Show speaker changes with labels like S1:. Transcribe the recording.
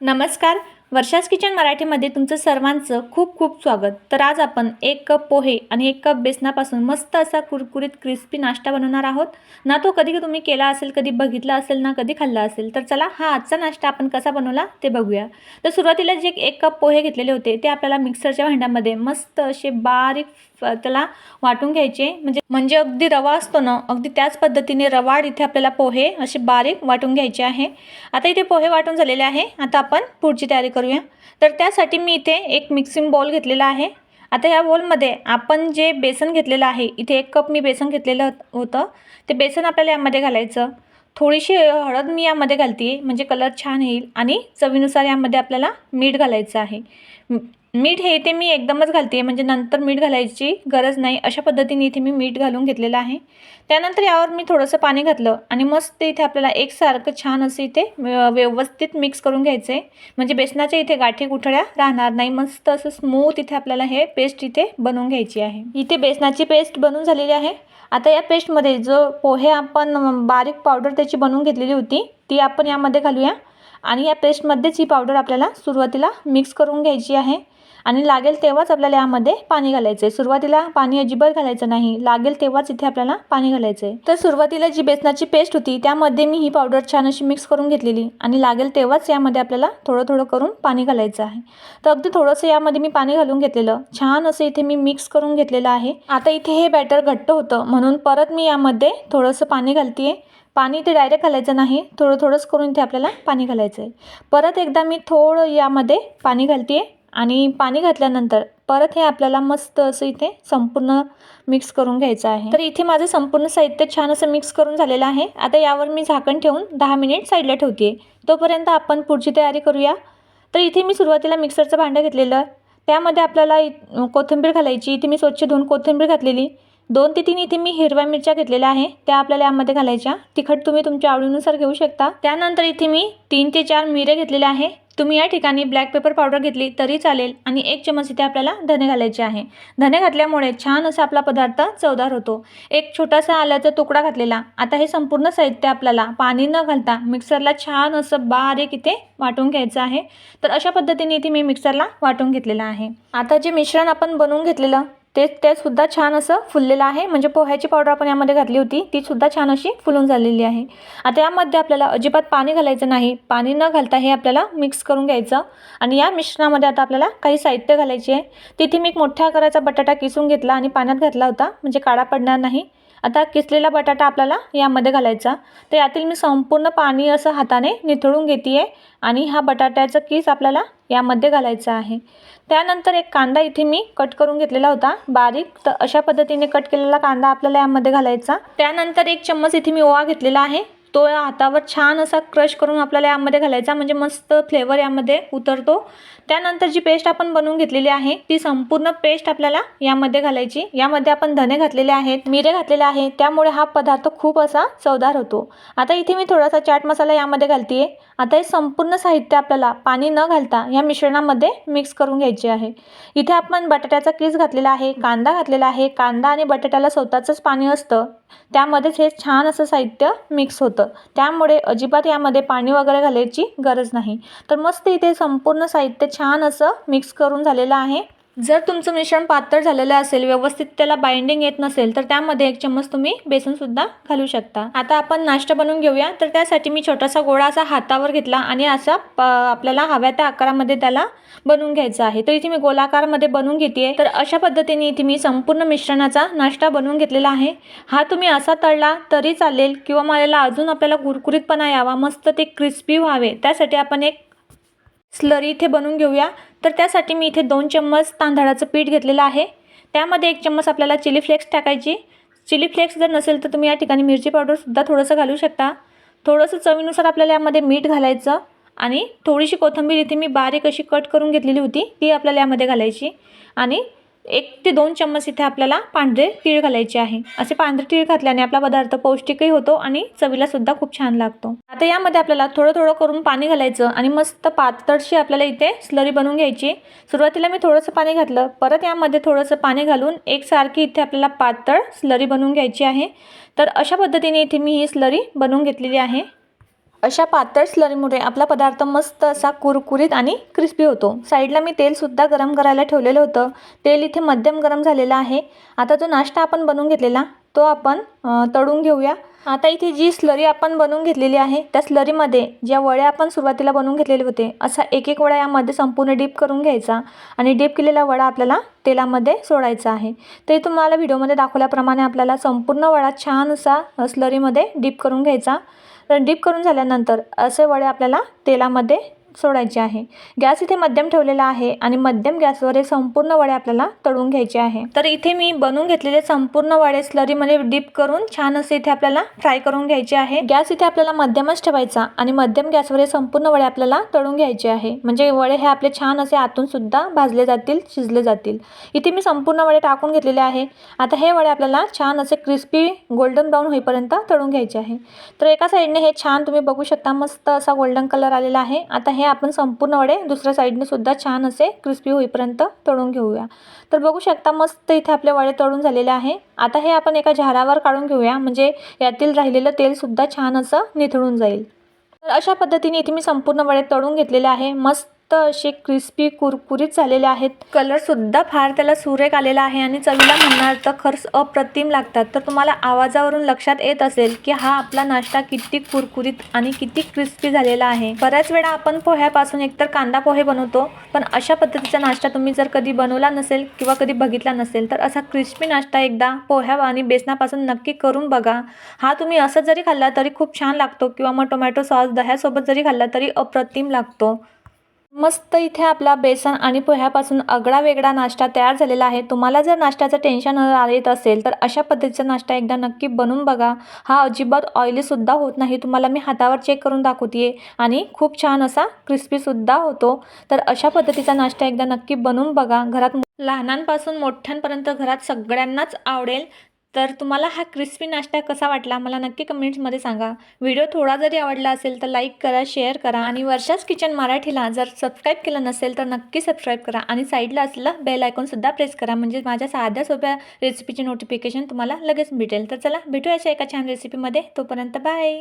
S1: नमस्कार वर्षास किचन मराठीमध्ये तुमचं सर्वांचं खूप खूप स्वागत. तर आज आपण एक कप पोहे आणि एक कप बेसनापासून मस्त असा कुरकुरीत क्रिस्पी नाश्ता बनवणार आहोत. ना तो कधी तुम्ही केला असेल कधी बघितला असेल ना कधी खाल्ला असेल तर चला हा आजचा नाश्ता आपण कसा बनवला ते बघूया. तर सुरुवातीला जे एक कप पोहे घेतलेले होते ते आपल्याला मिक्सरच्या भांड्यामध्ये मस्त असे बारीक त्याला वाटून घ्यायचे. म्हणजे म्हणजे अगदी रवा असतो ना अगदी त्याच पद्धतीने रवाड इथे आपल्याला पोहे असे बारीक वाटून घ्यायचे आहे. आता इथे पोहे वाटून झालेले आहे. आता आपण पुढची तयारी करूया. तर त्यासाठी मी इथे एक मिक्सिंग बॉल घेतलेला आहे. आता या बॉलमध्ये आपण जे बेसन घेतलेलं आहे इथे एक कप मी बेसन घेतलेलं होतं. ते बेसन आपल्याला यामध्ये घालायचं. थोडीशी हळद मी यामध्ये घालते म्हणजे कलर छान येईल आणि चवीनुसार यामध्ये आपल्याला मीठ घालायचं आहे. मीठ हे इथे मी एकदमच घालते म्हणजे नंतर मीठ घालायची गरज नाही अशा पद्धतीने इथे मी मीठ घालून घेतलेलं आहे. त्यानंतर यावर मी थोडंसं पाणी घातलं आणि मस्त इथे आपल्याला एकसारखं छान असं इथे व्यवस्थित मिक्स करून घ्यायचं आहे म्हणजे बेसनाच्या इथे गाठी गुठळ्या राहणार नाही मस्त असं स्मूथ इथे आपल्याला हे पेस्ट इथे बनवून घ्यायची आहे. इथे बेसनाची पेस्ट बनवून झालेली आहे. आता या पेस्टमध्ये जो पोहे आपण बारीक पावडर त्याची बनवून घेतलेली होती ती आपण यामध्ये घालूया. आणि या पेस्टमध्येच ही पावडर आपल्याला सुरुवातीला मिक्स करून घ्यायची आहे. आणि लागेल तेव्हाच आपल्याला यामध्ये पाणी घालायचं आहे सुरुवातीला पाणी अजिबात घालायचं नाही. लागेल तेव्हाच इथे आपल्याला पाणी घालायचं आहे तर सुरुवातीला जी बेसनाची पेस्ट होती त्यामध्ये मी ही पावडर छान अशी मिक्स करून घेतलेली. आणि लागेल तेव्हाच यामध्ये आपल्याला थोडं थोडं करून पाणी घालायचं आहे. तर अगदी थोडंसं यामध्ये मी पाणी घालून घेतलेलं. छान असं इथे मी मिक्स करून घेतलेलं आहे. आता इथे हे बॅटर घट्ट होतं. म्हणून परत मी यामध्ये थोडंसं पाणी घालते पाणी इथे डायरेक्ट घालायचं नाही. थोडं थोडंच करून इथे आपल्याला पाणी घालायचं आहे परत एकदा मी थोडं यामध्ये पाणी घालते आणि पाणी घातल्यानंतर परत हे आपल्याला मस्त असं इथे संपूर्ण मिक्स करून घ्यायचं आहे. तर इथे माझं संपूर्ण साहित्य छान असं मिक्स करून झालेलं आहे. आता यावर मी झाकण ठेवून दहा मिनिट साईडला ठेवते. तोपर्यंत आपण पुढची तयारी करूया. तर इथे मी सुरुवातीला मिक्सरचं भांडं घेतलेलं. त्यामध्ये आपल्याला इ- कोथिंबीर घालायची. इथे मी स्वच्छ धुवून कोथिंबीर घातलेली. दोन ते तीन इथे मी हिरव्या मिरच्या घेतलेल्या आहे. त्या आपल्याला यामध्ये घालायच्या. तिखट तुम्ही तुमच्या आवडीनुसार घेऊ शकता. त्यानंतर इथे मी तीन ते चार मिरे घेतलेले आहे. तुम्ही या ठिकाणी ब्लॅक पेपर पावडर घेतली तरी चालेल आणि एक चमच इथे आपल्याला धने घालायचे आहे. धने घातल्यामुळे छान असा आपला पदार्थ चवदार होतो. एक छोटासा आल्याचा तुकडा घातलेला. आता हे संपूर्ण साहित्य आपल्याला पाणी न घालता मिक्सरला छान असं बारीक इथे वाटून घ्यायचं आहे. तर अशा पद्धतीने इथे मी मिक्सरला वाटून घेतलेलं आहे. आता जे मिश्रण आपण बनवून घेतलेलं ते ते सुद्धा छान असं फुललेलं आहे. म्हणजे पोह्याची पावडर आपण यामध्ये घातली होती ती सुद्धा छान अशी फुलून झालेली आहे. आता यामध्ये आपल्याला अजिबात पाणी घालायचं नाही. पाणी न घालता हे आपल्याला मिक्स करून घ्यायचं. आणि या मिश्रणामध्ये आता आपल्याला काही साहित्य घालायचे आहे. तिथे मी एक मोठ्या आकाराचा बटाटा किसून घेतला आणि पाण्यात घातला होता. म्हणजे काळा पडणार नाही. आता किसलेला बटाटा आपल्याला यामध्ये घालायचा. तर यातील मी संपूर्ण पाणी असं हाताने निथळून घेते आहे आणि हा बटाट्याचा किस आपल्याला यामध्ये घालायचा आहे. त्यानंतर एक कांदा इथे मी कट करून घेतलेला होता. बारीक तर अशा पद्धतीने कट केलेला कांदा आपल्याला यामध्ये घालायचा. त्यानंतर एक चम्मच इथे मी ओवा घेतलेला आहे. तो हातावर छान असा क्रश करून आपल्याला यामध्ये घालायचा. म्हणजे मस्त फ्लेवर यामध्ये उतरतो. त्यानंतर जी पेस्ट आपण बनवून घेतलेली आहे ती संपूर्ण पेस्ट आपल्याला यामध्ये घालायची. यामध्ये आपण धने घातलेले आहेत मिरे घातलेले आहे त्यामुळे हा पदार्थ खूप असा चवदार होतो. आता इथे मी थोडासा चाट मसाला यामध्ये घालते आता हे संपूर्ण साहित्य आपल्याला पाणी न घालता या मिश्रणामध्ये मिक्स करून घ्यायचे आहे. इथे आपण बटाट्याचा किस घातलेला आहे कांदा घातलेला आहे. कांदा आणि बटाट्याला स्वतःचंच पाणी असतं. त्यामध्येच हे छान असं साहित्य मिक्स होतं. त्यामुळे अजिबात यामध्ये पाणी वगैरे घालायची गरज नाही. तर मस्त इथे संपूर्ण साहित्य छान असं मिक्स करून झालेलं आहे. जर तुमचं मिश्रण पातळ झालेलं असेल व्यवस्थित त्याला बाइंडिंग येत नसेल तर त्यामध्ये एक चम्मच तुम्ही बेसनसुद्धा घालू शकता. आता आपण नाश्ता बनवून घेऊया. तर त्यासाठी मी छोटासा गोळा असा हातावर घेतला आणि असा प आपल्याला हव्या त्या आकारामध्ये त्याला बनवून घ्यायचा आहे. तर इथे मी गोलाकारमध्ये बनवून घेते. तर अशा पद्धतीने इथे मी संपूर्ण मिश्रणाचा नाश्ता बनवून घेतलेला आहे. हा तुम्ही असा तळला तरी चालेल किंवा मला अजून आपल्याला कुरकुरीतपणा यावा मस्त ते क्रिस्पी व्हावे. त्यासाठी आपण एक स्लरी इथे बनवून घेऊया. तर त्यासाठी मी इथे दोन चम्मच तांदळाचं पीठ घेतलेलं आहे. त्यामध्ये एक चम्मच आपल्याला चिली फ्लेक्स टाकायची. चिली फ्लेक्स जर नसेल तर तुम्ही या ठिकाणी मिरची पावडरसुद्धा थोडंसं घालू शकता. थोडंसं चवीनुसार आपल्याला यामध्ये मीठ घालायचं आणि थोडीशी कोथिंबीर इथे मी बारीक अशी कट करून घेतलेली होती ती आपल्याला यामध्ये घालायची. आणि एक ते दोन चम्मच इथे आपल्याला पांढरे तीळ घालायचे आहे. असे पांढरे तीळ घातल्याने आपला पदार्थ पौष्टिकही होतो आणि चवीला सुद्धा खूप छान लागतो. आता यामध्ये आपल्याला थोडं थोडं करून पाणी घालायचं आणि मस्त पातळशी आपल्याला इथे स्लरी बनवून घ्यायची. सुरुवातीला मी थोडंसं पाणी घातलं. परत यामध्ये थोडंसं पाणी घालून एकसारखी इथे आपल्याला पातळ स्लरी बनवून घ्यायची आहे. तर अशा पद्धतीने इथे मी ही स्लरी बनवून घेतलेली आहे. अशा पातळ स्लरीमुळे आपला पदार्थ मस्त असा कुरकुरीत आणि क्रिस्पी होतो. साईडला मी तेलसुद्धा गरम करायला ठेवलेलं होतं. तेल इथे मध्यम गरम झालेलं आहे. आता जो नाश्ता आपण बनवून घेतलेला तो आपण तळून घेऊया. आता इथे जी स्लरी आपण बनवून घेतलेली आहे त्या स्लरीमध्ये ज्या वड्या आपण सुरुवातीला बनवून घेतलेले होते असा एक एक वडा यामध्ये संपूर्ण डीप करून घ्यायचा आणि डीप केलेला वडा आपल्याला तेलामध्ये सोडायचा आहे. ते तुम्हाला व्हिडिओमध्ये दाखवल्याप्रमाणे आपल्याला संपूर्ण वडा छान असा स्लरीमध्ये डीप करून घ्यायचा. तर डीप करून झाल्यानंतर असे वडे आपल्याला तेलामध्ये सोडायची आहे. गॅस इथे मध्यम ठेवलेला आहे आणि मध्यम गॅसवर हे संपूर्ण वडे आपल्याला तळून घ्यायचे आहे. तर इथे मी बनवून घेतलेले संपूर्ण वडे स्लरीमध्ये डीप करून छान असे इथे आपल्याला फ्राय करून घ्यायचे आहे. गॅस इथे आपल्याला मध्यमच ठेवायचा आणि मध्यम गॅसवर हे संपूर्ण वडे आपल्याला तळून घ्यायचे आहे. म्हणजे वडे हे आपले छान असे आतून सुद्धा भाजले जातील शिजले जातील. इथे मी संपूर्ण वडे टाकून घेतलेले आहे. आता हे वडे आपल्याला छान असे क्रिस्पी गोल्डन ब्राऊन होईपर्यंत तळून घ्यायचे आहे. तर एका साईडने हे छान तुम्ही बघू शकता मस्त असा गोल्डन कलर आलेला आहे. आता हे आपण संपूर्ण वडे दुसऱ्या साईडने सुद्धा छान असे क्रिस्पी होईपर्यंत तळून घेऊया. तर बघू शकता मस्त इथे आपले वडे तळून झालेले आहे. आता हे आपण एका झारावर काढून घेऊया म्हणजे यातील राहिलेलं तेलसुद्धा छान असं निथळून जाईल. तर अशा पद्धतीने इथे मी संपूर्ण वडे तळून घेतलेले आहे. मस्त असे क्रिस्पी कुरकुरीत झालेले आहेत. कलरसुद्धा फार त्याला सुरेख आलेला आहे आणि चवीला म्हणणार तर खरंच अप्रतिम लागतात. तर तुम्हाला आवाजावरून लक्षात येत असेल की हा आपला नाश्ता किती कुरकुरीत आणि किती क्रिस्पी झालेला आहे. बऱ्याच वेळा आपण पोह्यापासून एकतर कांदा पोहे बनवतो पण अशा पद्धतीचा नाश्ता तुम्ही जर कधी बनवला नसेल किंवा कधी बघितला नसेल तर असा क्रिस्पी नाश्ता एकदा पोह्या आणि बेसनापासून नक्की करून बघा. हा तुम्ही असं जरी खाल्ला तरी खूप छान लागतो किंवा मग टोमॅटो सॉस दह्यासोबत जरी खाल्ला तरी अप्रतिम लागतो. मस्त इथे आपला बेसन आणि पोह्यापासून आगळा वेगळा नाश्ता तयार झालेला आहे. तुम्हाला जर नाश्त्याचं टेन्शन येत असेल तर अशा पद्धतीचा नाश्ता एकदा नक्की बनवून बघा. हा अजिबात ऑइलीसुद्धा होत नाही. तुम्हाला मी हातावर चेक करून दाखवते आणि खूप छान असा क्रिस्पीसुद्धा होतो. तर अशा पद्धतीचा नाश्ता एकदा नक्की बनवून बघा. घरात लहानांपासून मोठ्यांपर्यंत घरात सगळ्यांनाच आवडेल. तर तुम्हाला हा क्रिस्पी नाश्ता कसा वाटला मला नक्की कमेंट्समध्ये सांगा. व्हिडिओ थोडा जरी आवडला असेल तर लाईक करा शेअर करा आणि वर्षाच किचन मराठीला जर सबस्क्राईब केलं नसेल तर नक्की सबस्क्राईब करा आणि साईडला असलेलं बेल आयकॉनसुद्धा प्रेस करा. म्हणजे माझ्या साध्या सोप्या रेसिपीची नोटिफिकेशन तुम्हाला लगेच भेटेल. तर चला भेटूया अशा एका छान रेसिपीमध्ये तोपर्यंत बाय.